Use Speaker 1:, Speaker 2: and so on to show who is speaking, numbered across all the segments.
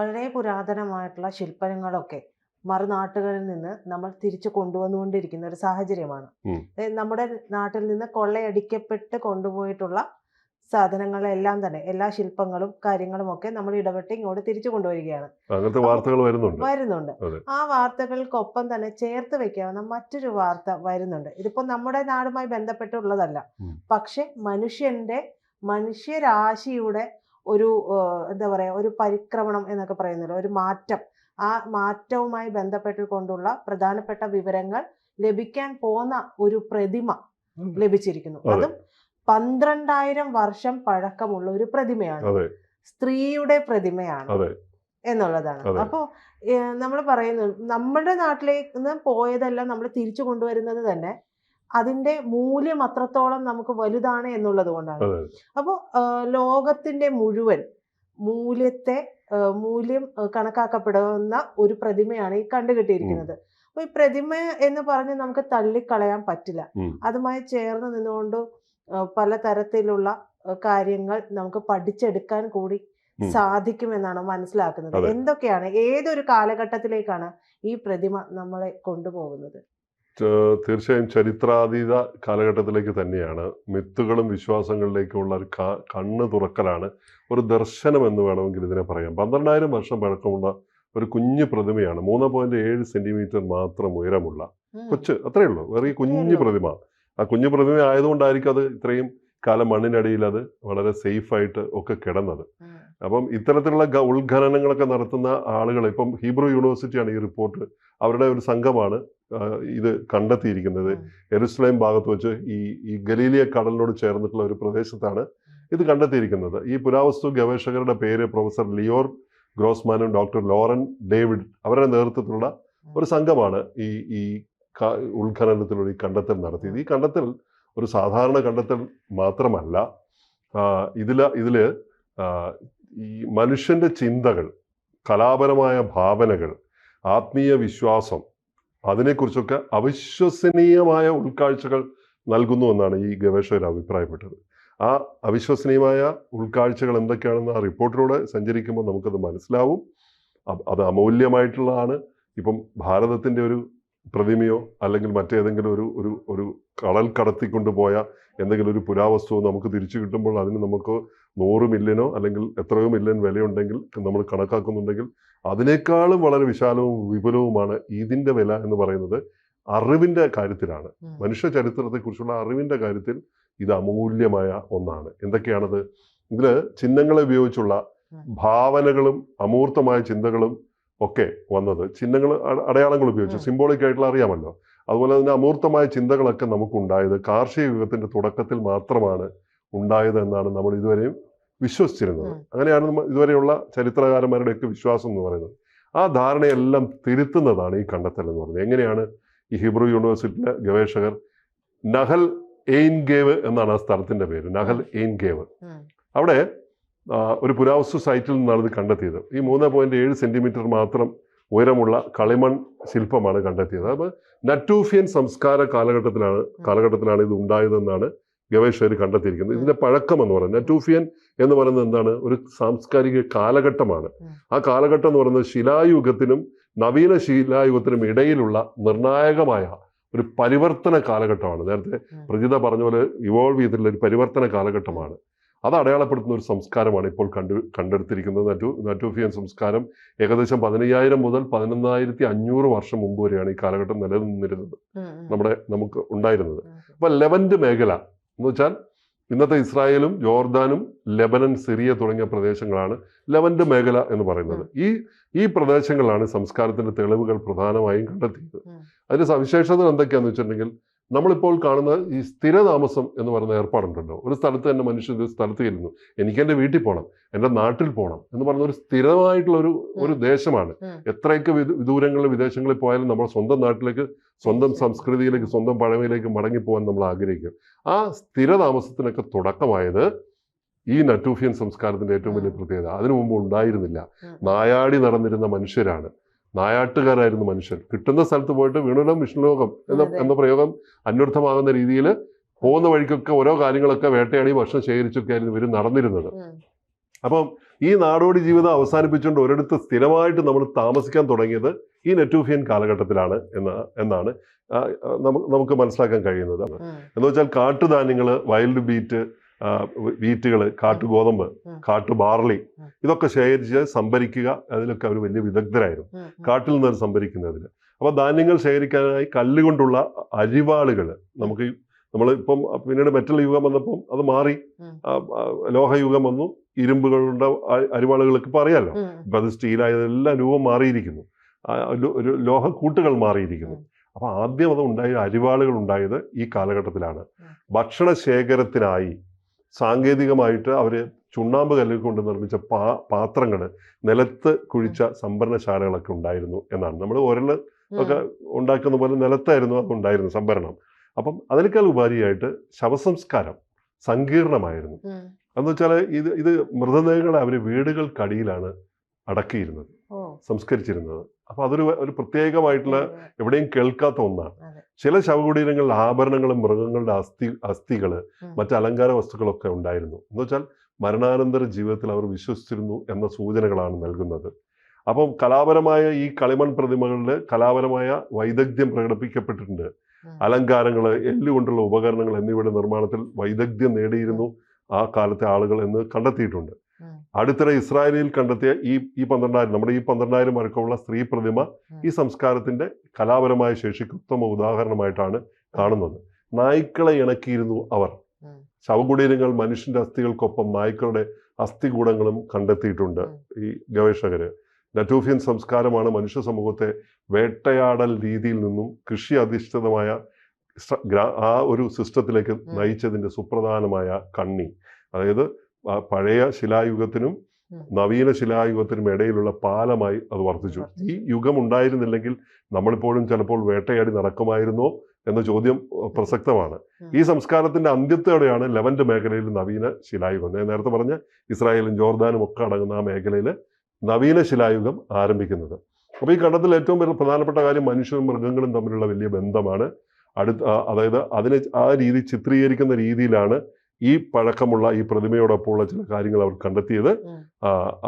Speaker 1: വളരെ പുരാതനമായിട്ടുള്ള ശില്പങ്ങളൊക്കെ മറുനാട്ടുകളിൽ നിന്ന് നമ്മൾ തിരിച്ചു കൊണ്ടുവന്നുകൊണ്ടിരിക്കുന്ന ഒരു സാഹചര്യമാണ്. നമ്മുടെ നാട്ടിൽ നിന്ന് കൊള്ളയടിക്കപ്പെട്ട് കൊണ്ടുപോയിട്ടുള്ള സാധനങ്ങളെല്ലാം തന്നെ എല്ലാ ശില്പങ്ങളും കാര്യങ്ങളും ഒക്കെ നമ്മൾ ഇടപെട്ട് ഇങ്ങോട്ട് തിരിച്ചു കൊണ്ടുവരികയാണ്.
Speaker 2: അങ്ങനത്തെ വാർത്തകൾ വരുന്നുണ്ട്.
Speaker 1: വരുന്നുണ്ട്. ആ വാർത്തകൾക്കൊപ്പം തന്നെ ചേർത്ത് വെക്കാവുന്ന മറ്റൊരു വാർത്ത വരുന്നുണ്ട്. ഇതിപ്പോ നമ്മുടെ നാടുമായി ബന്ധപ്പെട്ടുള്ളതല്ല. പക്ഷെ മനുഷ്യന്റെ മനുഷ്യരാശിയുടെ ഒരു എന്താ പറയുക ഒരു പരിക്രമണം എന്നൊക്കെ പറയുന്നത് ഒരു മാറ്റം. ആ മാറ്റവുമായി ബന്ധപ്പെട്ടുകൊണ്ടുള്ള പ്രധാനപ്പെട്ട വിവരങ്ങൾ ലഭിക്കാൻ പോന്ന ഒരു പ്രതിമ ലഭിച്ചിരിക്കുന്നു.
Speaker 2: അതെ.
Speaker 1: പന്ത്രണ്ടായിരം വർഷം പഴക്കമുള്ള ഒരു പ്രതിമയാണ്. സ്ത്രീയുടെ പ്രതിമയാണ് എന്നുള്ളതാണ്.
Speaker 2: അപ്പോ
Speaker 1: അപ്പോൾ നമ്മൾ പറയുന്നത് നമ്മുടെ നാട്ടിലേക്ക് പോയതെല്ലാം നമ്മൾ തിരിച്ചു കൊണ്ടുവരുന്നത് തന്നെ. അതിന്റെ മൂല്യം അത്രത്തോളം നമുക്ക് വലുതാണ് എന്നുള്ളത് കൊണ്ടാണ്. അപ്പോൾ ലോകത്തിന്റെ മുഴുവൻ മൂല്യത്തെ മൂല്യം കണക്കാക്കപ്പെടുന്ന ഒരു പ്രതിമയാണ് ഈ കണ്ടുകിട്ടിയിരിക്കുന്നത്. അപ്പൊ ഈ പ്രതിമ എന്ന് പറഞ്ഞ് നമുക്ക് തള്ളിക്കളയാൻ പറ്റില്ല. അതുമായി ചേർന്ന് നിന്നുകൊണ്ട് പലതരത്തിലുള്ള പല തരത്തിലുള്ള കാര്യങ്ങൾ നമുക്ക് പഠിച്ചെടുക്കാൻ കൂടി. സാധിക്കുമെന്നാണ് മനസ്സിലാക്കുന്നത്. എന്തൊക്കെയാണ് ഏതൊരു കാലഘട്ടത്തിലേക്കാണ് ഈ പ്രതിമ നമ്മളെ കൊണ്ടുപോകുന്നത്?
Speaker 2: തീർച്ചയായും ചരിത്രാതീത കാലഘട്ടത്തിലേക്ക് തന്നെയാണ്. മിത്തുകളും വിശ്വാസങ്ങളിലേക്കുള്ള ഒരു കണ്ണ് തുറക്കലാണ് ഒരു ദർശനം എന്ന് വേണമെങ്കിൽ ഇതിനെ പറയാം. പന്ത്രണ്ടായിരം വർഷം പഴക്കമുള്ള ഒരു കുഞ്ഞു പ്രതിമയാണ്. മൂന്ന് പോയിന്റ് ഏഴ് സെന്റിമീറ്റർ മാത്രം ഉയരമുള്ള. കൊച്ച് അത്രയേ ഉള്ളൂ. വേറെ ഈ കുഞ്ഞു പ്രതിമ. ആ കുഞ്ഞു പ്രതിമ ആയതുകൊണ്ടായിരിക്കും അത് ഇത്രയും കാലം മണ്ണിനടിയിൽ അത് വളരെ സേഫായിട്ട് ഒക്കെ കിടന്നത്. അപ്പം ഇത്തരത്തിലുള്ള ഉത്ഖനനങ്ങളൊക്കെ നടത്തുന്ന ആളുകൾ ഇപ്പം ഹീബ്രു യൂണിവേഴ്സിറ്റിയാണ് ഈ റിപ്പോർട്ട് അവരുടെ ഒരു സംഘമാണ് ഇത് കണ്ടെത്തിയിരിക്കുന്നത്. എരുസ്ലേം ഭാഗത്ത് വെച്ച് ഈ ഈ ഗലീലിയ കടലിനോട് ചേർന്നിട്ടുള്ള ഒരു പ്രദേശത്താണ് ഇത് കണ്ടെത്തിയിരിക്കുന്നത്. ഈ പുരാവസ്തു ഗവേഷകരുടെ പേര് പ്രൊഫസർ ലിയോർ ഗ്രോസ്മാനും ഡോക്ടർ ലോറൻ ഡേവിഡ് അവരുടെ നേതൃത്വത്തിലുള്ള ഒരു സംഘമാണ് ഈ ഈ ഉത്ഖനനത്തിലൂടെ ഈ കണ്ടെത്തൽ നടത്തിയത്. ഈ കണ്ടെത്തൽ ഒരു സാധാരണ കണ്ടെത്തൽ മാത്രമല്ല ഇതിൽ ഇതിൽ ഈ മനുഷ്യന്റെ ചിന്തകൾ കലാപരമായ ഭാവനകൾ ആത്മീയ വിശ്വാസം അതിനെക്കുറിച്ചൊക്കെ അവിശ്വസനീയമായ ഉൾക്കാഴ്ചകൾ നൽകുന്നു എന്നാണ് ഈ ഗവേഷകർ അഭിപ്രായപ്പെട്ടത്. ആ അവിശ്വസനീയമായ ഉൾക്കാഴ്ചകൾ എന്തൊക്കെയാണെന്ന് ആ റിപ്പോർട്ടിലൂടെ സഞ്ചരിക്കുമ്പോൾ നമുക്കത് മനസ്സിലാവും. അത് അമൂല്യമായിട്ടുള്ളതാണ്. ഇപ്പം ഭാരതത്തിന്റെ ഒരു പ്രതിമയോ അല്ലെങ്കിൽ മറ്റേതെങ്കിലും ഒരു ഒരു ഒരു കടൽ കടത്തിക്കൊണ്ടുപോയ എന്തെങ്കിലും ഒരു പുരാവസ്തുവോ നമുക്ക് തിരിച്ചു കിട്ടുമ്പോൾ അതിന് നമുക്ക് നൂറ് മില്യനോ അല്ലെങ്കിൽ എത്രയോ മില്യൻ വിലയുണ്ടെങ്കിൽ നമ്മൾ കണക്കാക്കുന്നുണ്ടെങ്കിൽ അതിനേക്കാളും വളരെ വിശാലവും വിപുലവുമാണ് ഇതിന്റെ വില എന്ന് പറയുന്നത് അറിവിന്റെ കാര്യത്തിലാണ്. മനുഷ്യ ചരിത്രത്തെക്കുറിച്ചുള്ള അറിവിന്റെ കാര്യത്തിൽ ഇത് അമൂല്യമായ ഒന്നാണ് എന്തൊക്കെയാണത് ഇതിൽ ചിഹ്നങ്ങളെ ഉപയോഗിച്ചുള്ള. ഭാവനകളും അമൂർത്തമായ ചിന്തകളും ഒക്കെ വന്നത്. ചിഹ്നങ്ങൾ അട- അടയാളങ്ങൾ ഉപയോഗിച്ച് സിംബോളിക് ആയിട്ടുള്ള അറിയാമല്ലോ. അതുപോലെ തന്നെ അമൂർത്തമായ ചിന്തകളൊക്കെ നമുക്കുണ്ടായത് കാർഷിക യുഗത്തിന്റെ തുടക്കത്തിൽ മാത്രമാണ് ഉണ്ടായത് എന്നാണ് നമ്മൾ ഇതുവരെയും വിശ്വസിച്ചിരുന്നത്. അങ്ങനെയാണ് ഇതുവരെയുള്ള ചരിത്രകാരന്മാരുടെയൊക്കെ വിശ്വാസം എന്ന് പറയുന്നത്. ആ ധാരണയെല്ലാം തിരുത്തുന്നതാണ് ഈ കണ്ടെത്തൽ എന്ന് പറയുന്നത്. എങ്ങനെയാണ് ഈ ഹിബ്രു യൂണിവേഴ്സിറ്റിയിലെ ഗവേഷകർ നഹൽ എയിൻ ഗേവ് എന്നാണ് ആ സ്ഥലത്തിന്റെ പേര്. നഹൽ എയിൻ
Speaker 1: ഗേവ്
Speaker 2: അവിടെ ഒരു പുരാവസ്തു സൈറ്റിൽ നിന്നാണ് ഇത് കണ്ടെത്തിയത്. ഈ മൂന്ന് പോയിന്റ് ഏഴ് സെന്റിമീറ്റർ മാത്രം ഉയരമുള്ള കളിമൺ ശില്പമാണ് കണ്ടെത്തിയത്. അപ്പോൾ നറ്റൂഫിയൻ സംസ്കാര കാലഘട്ടത്തിലാണ് കാലഘട്ടത്തിലാണ് ഇത് ഉണ്ടായതെന്നാണ് ഗവേഷകർ കണ്ടെത്തിയിരിക്കുന്നത്. ഇതിന്റെ പഴക്കം എന്ന് പറയുന്നത് നറ്റൂഫിയൻ എന്ന് പറയുന്നത് എന്താണ്? ഒരു സാംസ്കാരിക കാലഘട്ടമാണ്. ആ കാലഘട്ടം എന്ന് പറയുന്നത് ശിലായുഗത്തിനും നവീന ശിലായുഗത്തിനും ഇടയിലുള്ള നിർണായകമായ ഒരു പരിവർത്തന കാലഘട്ടമാണ്. നേരത്തെ. പ്രജിത പറഞ്ഞ പോലെ ഇവോൾവ് ചെയ്തിട്ടുള്ള ഒരു പരിവർത്തന കാലഘട്ടമാണ്. അത് അടയാളപ്പെടുത്തുന്ന ഒരു സംസ്കാരമാണ് ഇപ്പോൾ കണ്ടു കണ്ടെടുത്തിരിക്കുന്നത് നറ്റു നറ്റോഫിയൻ സംസ്കാരം ഏകദേശം പതിനയ്യായിരം മുതൽ പതിനൊന്നായിരത്തി അഞ്ഞൂറ് വർഷം മുമ്പ് വരെയാണ് ഈ കാലഘട്ടം നിലനിന്നിരുന്നത്. നമ്മുടെ നമുക്ക് ഉണ്ടായിരുന്നത്. അപ്പൊ ലെവന്റ് മേഖല എന്ന് വെച്ചാൽ ഇന്നത്തെ ഇസ്രായേലും ജോർദാനും ലെബനൻ സിറിയ തുടങ്ങിയ പ്രദേശങ്ങളാണ് ലെവന്റ് മേഖല എന്ന് പറയുന്നത് ഈ ഈ പ്രദേശങ്ങളാണ് സംസ്കാരത്തിന്റെ തെളിവുകൾ പ്രധാനമായും കണ്ടെത്തിയത്. അതിന്റെ സവിശേഷതകൾ എന്തൊക്കെയാന്ന് വെച്ചിട്ടുണ്ടെങ്കിൽ നമ്മളിപ്പോൾ കാണുന്ന ഈ സ്ഥിരതാമസം എന്ന് പറയുന്ന ഏർപ്പാടുണ്ടല്ലോ. ഒരു സ്ഥലത്ത് തന്നെ മനുഷ്യൻ ഒരു സ്ഥലത്ത് ഇരുന്നു. എനിക്ക് എന്റെ വീട്ടിൽ പോകണം എന്റെ നാട്ടിൽ പോകണം എന്ന് പറയുന്ന ഒരു സ്ഥിരമായിട്ടുള്ള ഒരു ഒരു ദേശമാണ്. എത്രയൊക്കെ വിദൂ- വിദൂരങ്ങളിൽ വിദേശങ്ങളിൽ പോയാലും നമ്മൾ സ്വന്തം നാട്ടിലേക്ക് സ്വന്തം സംസ്കൃതിയിലേക്ക് സ്വന്തം പഴമയിലേക്ക് മടങ്ങിപ്പോകാൻ നമ്മൾ ആഗ്രഹിക്കും ആ സ്ഥിരതാമസത്തിനൊക്കെ തുടക്കമായത് ഈ നറ്റൂഫിയൻ സംസ്കാരത്തിന്റെ ഏറ്റവും വലിയ പ്രത്യേകത. അതിനു മുമ്പ് ഉണ്ടായിരുന്നില്ല. നായാടി നടന്നിരുന്ന മനുഷ്യരാണ്. നായാട്ടുകാരായിരുന്നു മനുഷ്യൻ കിട്ടുന്ന സ്ഥലത്ത് പോയിട്ട് വീണുലം വിഷ്ണുലോകം എന്ന എന്ന പ്രയോഗം അന്വർത്ഥമാകുന്ന രീതിയിൽ പോകുന്ന വഴിക്കൊക്കെ ഓരോ കാര്യങ്ങളൊക്കെ വേട്ടയാടി ഭക്ഷണം ശേഖരിച്ചൊക്കെ ആയിരുന്നു ഇവർ നടന്നിരുന്നത്. അപ്പം ഈ നാടോടി ജീവിതം അവസാനിപ്പിച്ചുകൊണ്ട് ഒരിടത്ത് സ്ഥിരമായിട്ട് നമ്മൾ താമസിക്കാൻ തുടങ്ങിയത് ഈ നെറ്റൂഫിയൻ കാലഘട്ടത്തിലാണ് എന്ന എന്നാണ് നമുക്ക് മനസ്സിലാക്കാൻ കഴിയുന്നത്. എന്ന് വെച്ചാൽ കാട്ടുധാന്യങ്ങൾ വൈൽഡ് ബീറ്റ് വീറ്റുകൾ കാട്ടുഗോതമ്പ്. കാട്ടു ബാർലി ഇതൊക്കെ ശേഖരിച്ച് സംഭരിക്കുക അതിലൊക്കെ അവർ വലിയ വിദഗ്ധരായിരുന്നു. കാട്ടിൽ നിന്ന് സംഭരിക്കുന്നതിന് അപ്പോൾ ധാന്യങ്ങൾ ശേഖരിക്കാനായി കല്ലുകൊണ്ടുള്ള അരിവാളുകൾ നമുക്ക് നമ്മൾ ഇപ്പം പിന്നീട് മെറ്റൽ യുഗം വന്നപ്പം അത് മാറി ലോഹയുഗം വന്നു ഇരുമ്പുകളുടെ അരിവാളുകൾക്ക് ഇപ്പം അറിയാലോ?
Speaker 1: ഉം.
Speaker 2: ഇപ്പം അത് സ്റ്റീലായതെല്ലാം രൂപം മാറിയിരിക്കുന്നു. ഒരു ലോഹക്കൂട്ടുകൾ മാറിയിരിക്കുന്നു. അപ്പൊ ആദ്യം അത് ഉണ്ടായ അരിവാളുകൾ ഉണ്ടായത് ഈ കാലഘട്ടത്തിലാണ്. ഭക്ഷണ ശേഖരത്തിനായി സാങ്കേതികമായിട്ട് അവർ ചുണ്ണാമ്പ് കല്ലിൽ കൊണ്ട് നിർമ്മിച്ച പാ പാത്രങ്ങൾ നിലത്ത് കുഴിച്ച സംഭരണശാലകളൊക്കെ ഉണ്ടായിരുന്നു എന്നാണ്. നമ്മൾ ഉരൽ ഒക്കെ ഉണ്ടാക്കുന്ന പോലെ നിലത്തായിരുന്നു അത് ഉണ്ടായിരുന്നു സംഭരണം. അപ്പം അതിനേക്കാൾ ഉപരിയായിട്ട് ശവസംസ്കാരം സങ്കീർണമായിരുന്നു. എന്ന് വെച്ചാൽ ഇത് ഇത് മൃതദേഹങ്ങളെ അവർ വീടുകൾക്കടിയിലാണ് അടക്കിയിരുന്നത്. സംസ്കരിച്ചിരുന്നത്. അപ്പൊ അതൊരു ഒരു പ്രത്യേകമായിട്ടുള്ള എവിടെയും കേൾക്കാത്ത ഒന്നാണ്. ചില ശവകുടീരങ്ങളിൽ ആഭരണങ്ങളും മൃഗങ്ങളുടെ അസ്ഥി
Speaker 1: അസ്ഥികൾ
Speaker 2: മറ്റു അലങ്കാര വസ്തുക്കളൊക്കെ ഉണ്ടായിരുന്നു. എന്ന് വെച്ചാൽ മരണാനന്തര ജീവിതത്തിൽ അവർ വിശ്വസിച്ചിരുന്നു എന്ന സൂചനകളാണ് നൽകുന്നത്. അപ്പം കലാപരമായ ഈ കളിമൺ പ്രതിമകളിൽ കലാപരമായ വൈദഗ്ധ്യം പ്രകടിപ്പിക്കപ്പെട്ടിട്ടുണ്ട്. അലങ്കാരങ്ങൾ എല്ലുകൊണ്ടുള്ള ഉപകരണങ്ങൾ എന്നിവയുടെ നിർമ്മാണത്തിൽ വൈദഗ്ധ്യം നേടിയിരുന്നു ആ കാലത്തെ ആളുകൾ എന്ന് കണ്ടെത്തിയിട്ടുണ്ട്. അടുത്തിടെ ഇസ്രായേലിൽ കണ്ടെത്തിയ ഈ ഈ പന്ത്രണ്ടായിരം നമ്മുടെ ഈ പന്ത്രണ്ടായിരം വരക്കമുള്ള സ്ത്രീ പ്രതിമ ഈ സംസ്കാരത്തിന്റെ കലാപരമായ ശേഷിക്ക് ഉത്തമ ഉദാഹരണമായിട്ടാണ് കാണുന്നത്. നായ്ക്കളെ ഇണക്കിയിരുന്നു അവർ. ശവകുടീരങ്ങൾ മനുഷ്യന്റെ അസ്ഥികൾക്കൊപ്പം നായ്ക്കളുടെ അസ്ഥികൂടങ്ങളും കണ്ടെത്തിയിട്ടുണ്ട് ഈ ഗവേഷകര്. നറ്റൂഫിയൻ സംസ്കാരമാണ് മനുഷ്യ സമൂഹത്തെ വേട്ടയാടൽ രീതിയിൽ നിന്നും കൃഷി അധിഷ്ഠിതമായ ആ ഒരു സിസ്റ്റത്തിലേക്ക് നയിച്ചതിന്റെ സുപ്രധാനമായ കണ്ണി. അതായത് പഴയ ശിലായുഗത്തിനും നവീന ശിലായുഗത്തിനും ഇടയിലുള്ള പാലമായി അത് വർദ്ധിച്ചു. ഈ യുഗം ഉണ്ടായിരുന്നില്ലെങ്കിൽ നമ്മളിപ്പോഴും ചിലപ്പോൾ വേട്ടയാടി നടക്കുമായിരുന്നോ എന്ന ചോദ്യം പ്രസക്തമാണ്. ഈ സംസ്കാരത്തിന്റെ അന്ത്യത്തോടെയാണ് ലെവന്റ് മേഖലയിൽ നവീന ശിലായുഗം. ഞാൻ നേരത്തെ പറഞ്ഞ ഇസ്രായേലും ജോർദാനും ഒക്കെ അടങ്ങുന്ന ആ മേഖലയിൽ നവീന ശിലായുഗം ആരംഭിക്കുന്നത്. അപ്പോൾ ഈ ഘട്ടത്തിൽ ഏറ്റവും വലിയ പ്രധാനപ്പെട്ട കാര്യം മനുഷ്യരും മൃഗങ്ങളും തമ്മിലുള്ള വലിയ ബന്ധമാണ്. അടുത്ത അതായത് അതിനെ ആ രീതി ചിത്രീകരിക്കുന്ന രീതിയിലാണ് ഈ പഴക്കമുള്ള ഈ പ്രതിമയോടൊപ്പമുള്ള ചില കാര്യങ്ങൾ അവർ കണ്ടെത്തിയത്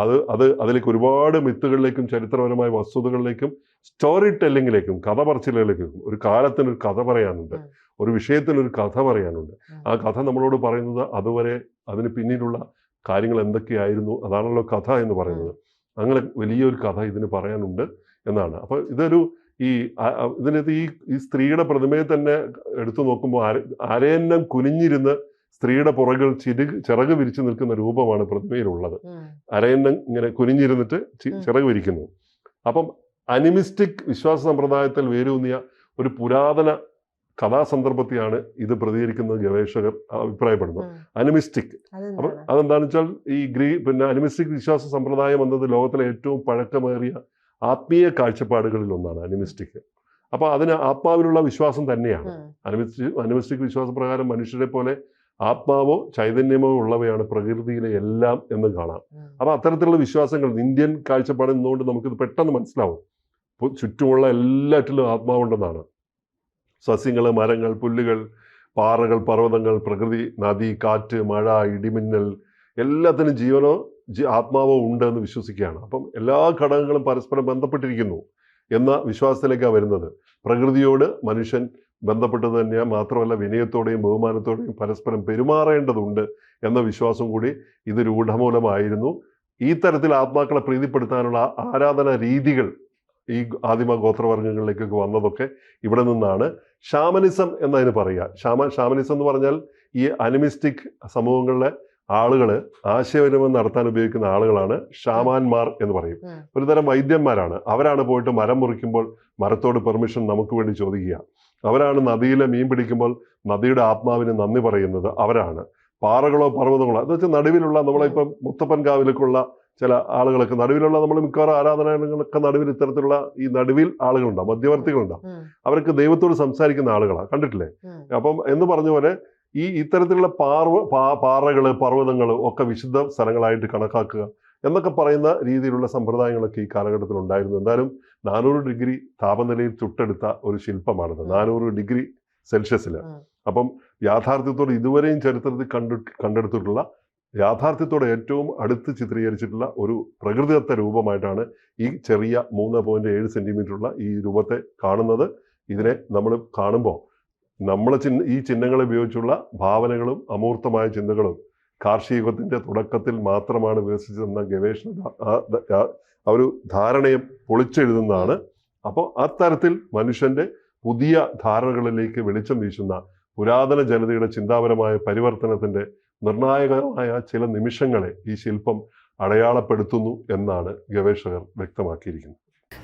Speaker 2: അത് അത് അതിലേക്ക് ഒരുപാട് മിത്തുകളിലേക്കും ചരിത്രപരമായ വസ്തുതകളിലേക്കും സ്റ്റോറി ടെല്ലിങ്ങിലേക്കും കഥ പറച്ചിലുകളിലേക്കും ഒരു കാലത്തിനൊരു കഥ പറയാനുണ്ട് ഒരു വിഷയത്തിനൊരു കഥ പറയാനുണ്ട്. ആ കഥ നമ്മളോട് പറയുന്നത് അതുവരെ അതിന് പിന്നിലുള്ള കാര്യങ്ങൾ എന്തൊക്കെയായിരുന്നു അതാണല്ലോ കഥ എന്ന് പറയുന്നത്. അങ്ങനെ വലിയൊരു കഥ ഇതിന് പറയാനുണ്ട് എന്നാണ്. അപ്പോൾ ഇതൊരു ഈ ഇതിനകത്ത് ഈ ഈ സ്ത്രീയുടെ പ്രതിമയെ തന്നെ എടുത്തു നോക്കുമ്പോൾ അര അരയന്നം കുനിഞ്ഞിരുന്ന് സ്ത്രീയുടെ പുറകിൽ ചിരു ചിറക് വിരിച്ചു നിൽക്കുന്ന രൂപമാണ് പ്രതിമയിലുള്ളത്. അരയന്നം ഇങ്ങനെ കുനിഞ്ഞിരുന്നിട്ട് ചിറക് വിരിക്കുന്നു. അപ്പം അനിമിസ്റ്റിക് വിശ്വാസ സമ്പ്രദായത്തിൽ വേരൂന്നിയ ഒരു പുരാതന കഥാസന്ദർഭത്തെയാണ് ഇത് പ്രതികരിക്കുന്നത് ഗവേഷകർ
Speaker 1: അഭിപ്രായപ്പെടുന്നത്.
Speaker 2: അനിമിസ്റ്റിക്. അപ്പൊ
Speaker 1: അതെന്താണ്?
Speaker 2: അതെന്താണെന്ന് വെച്ചാൽ ഈ ഗ്രീ പിന്നെ അനിമിസ്റ്റിക് വിശ്വാസ സമ്പ്രദായം എന്നത് ലോകത്തിലെ ഏറ്റവും പഴക്കമേറിയ ആത്മീയ കാഴ്ചപ്പാടുകളിൽ ഒന്നാണ് അനിമിസ്റ്റിക്. അപ്പോൾ അതിന് ആത്മാവിലുള്ള വിശ്വാസം തന്നെയാണ്.
Speaker 1: അനിമിസ്റ്റിക്
Speaker 2: അനിമിസ്റ്റിക് അനിമിസ്റ്റിക് വിശ്വാസപ്രകാരം മനുഷ്യരെ പോലെ ആത്മാവോ ചൈതന്യമോ ഉള്ളവയാണ് പ്രകൃതിയിലെ എല്ലാം എന്ന് കാണാം. അപ്പൊ അത്തരത്തിലുള്ള വിശ്വാസങ്ങൾ ഇന്ത്യൻ കാഴ്ചപ്പാടിൽ നിന്നുകൊണ്ട് നമുക്കിത് പെട്ടെന്ന് മനസ്സിലാവും. ചുറ്റുമുള്ള എല്ലാറ്റിലും ആത്മാവുണ്ടെന്നാണ്. സസ്യങ്ങൾ മരങ്ങൾ പുല്ലുകൾ പാറകൾ പർവതങ്ങൾ പ്രകൃതി നദി കാറ്റ് മഴ ഇടിമിന്നൽ എല്ലാത്തിനും ജീവനോ ജി ആത്മാവോ ഉണ്ട് എന്ന് വിശ്വസിക്കുകയാണ്. അപ്പം എല്ലാ ഘടകങ്ങളും പരസ്പരം ബന്ധപ്പെട്ടിരിക്കുന്നു എന്ന വിശ്വാസത്തിലേക്കാണ് വരുന്നത്. പ്രകൃതിയോട് മനുഷ്യൻ ബന്ധപ്പെട്ടത് തന്നെയാണ് മാത്രമല്ല വിനയത്തോടെയും ബഹുമാനത്തോടെയും പരസ്പരം പെരുമാറേണ്ടതുണ്ട് എന്ന വിശ്വാസം കൂടി ഇത് രൂഢമൂലമായിരുന്നു ഈ തരത്തിൽ ആത്മാക്കളെ പ്രീതിപ്പെടുത്താനുള്ള ആരാധന രീതികൾ ഈ ആദിമ ഗോത്രവർഗങ്ങളിലേക്കൊക്കെ വന്നതൊക്കെ ഇവിടെ നിന്നാണ്. ഷാമനിസം എന്നതിന് പറയുക. ഷാമ ഷാമനിസം എന്ന് പറഞ്ഞാൽ ഈ അനിമിസ്റ്റിക് സമൂഹങ്ങളിലെ ആളുകൾ ആശയവിനിമയം നടത്താൻ ഉപയോഗിക്കുന്ന ആളുകളാണ് ഷാമാന്മാർ എന്ന് പറയും.
Speaker 1: ഒരുതരം
Speaker 2: ഒരു തരം വൈദ്യന്മാരാണ്. അവരാണ് പോയിട്ട് മരം മുറിക്കുമ്പോൾ മരത്തോട് പെർമിഷൻ നമുക്ക് വേണ്ടി ചോദിക്കുക. അവരാണ് നദിയിലെ മീൻ പിടിക്കുമ്പോൾ നദിയുടെ ആത്മാവിന് നന്ദി പറയുന്നത് അവരാണ്. പാറകളോ പർവതങ്ങളോ എന്ന് വെച്ചാൽ നടുവിലുള്ള നമ്മളിപ്പം മുത്തപ്പൻ കാവിലേക്കുള്ള ചില ആളുകളൊക്കെ നടുവിലുള്ള നമ്മൾ മിക്കവാറും ആരാധനാലയങ്ങളൊക്കെ നടുവിൽ ഇത്തരത്തിലുള്ള ഈ നടുവിൽ ആളുകളുണ്ടാവും മധ്യവർത്തികളുണ്ടാവും. അവർക്ക് ദൈവത്തോട് സംസാരിക്കുന്ന ആളുകളാണ് കണ്ടിട്ടില്ലേ. അപ്പം എന്ന് പറഞ്ഞ പോലെ ഈ ഇത്തരത്തിലുള്ള പാർവ പാ പാറകൾ പർവതങ്ങൾ ഒക്കെ വിശുദ്ധ സ്ഥലങ്ങളായിട്ട് കണക്കാക്കുക എന്നൊക്കെ പറയുന്ന രീതിയിലുള്ള സമ്പ്രദായങ്ങളൊക്കെ ഈ കാലഘട്ടത്തിൽ ഉണ്ടായിരുന്നു. എന്തായാലും നാനൂറ് ഡിഗ്രി താപനിലയിൽ ചുട്ടെടുത്ത ഒരു ശില്പമാണിത്. നാനൂറ് ഡിഗ്രി സെൽഷ്യസിൽ അപ്പം യാഥാർത്ഥ്യത്തോട് ഇതുവരെയും ചരിത്രത്തിൽ കണ്ടു കണ്ടെടുത്തിട്ടുള്ള യാഥാർത്ഥ്യത്തോടെ ഏറ്റവും അടുത്ത് ചിത്രീകരിച്ചിട്ടുള്ള ഒരു പ്രകൃതിദത്ത രൂപമായിട്ടാണ് ഈ ചെറിയ മൂന്ന് പോയിന്റ് ഏഴ് സെന്റിമീറ്ററുള്ള ഈ രൂപത്തെ കാണുന്നത്. ഇതിനെ നമ്മൾ കാണുമ്പോൾ നമ്മൾ ചിഹ്ന ഈ ചിഹ്നങ്ങൾ ഉപയോഗിച്ചുള്ള ഭാവനകളും അമൂർത്തമായ ചിന്തകളും കാർഷികത്തിന്റെ തുടക്കത്തിൽ മാത്രമാണ് വികസിച്ചതെന്ന ഗവേഷണ ഒരു ധാരണയെ പൊളിച്ചെഴുതുന്നതാണ്. അപ്പോൾ അത്തരത്തിൽ മനുഷ്യന്റെ പുതിയ ധാരണകളിലേക്ക് വെളിച്ചം വീശുന്ന പുരാതന ജനതയുടെ ചിന്താപരമായ പരിവർത്തനത്തിന്റെ നിർണായകമായ ചില നിമിഷങ്ങളെ ഈ ശില്പം അടയാളപ്പെടുത്തുന്നു എന്നാണ് ഗവേഷകർ വ്യക്തമാക്കിയിരിക്കുന്നത്.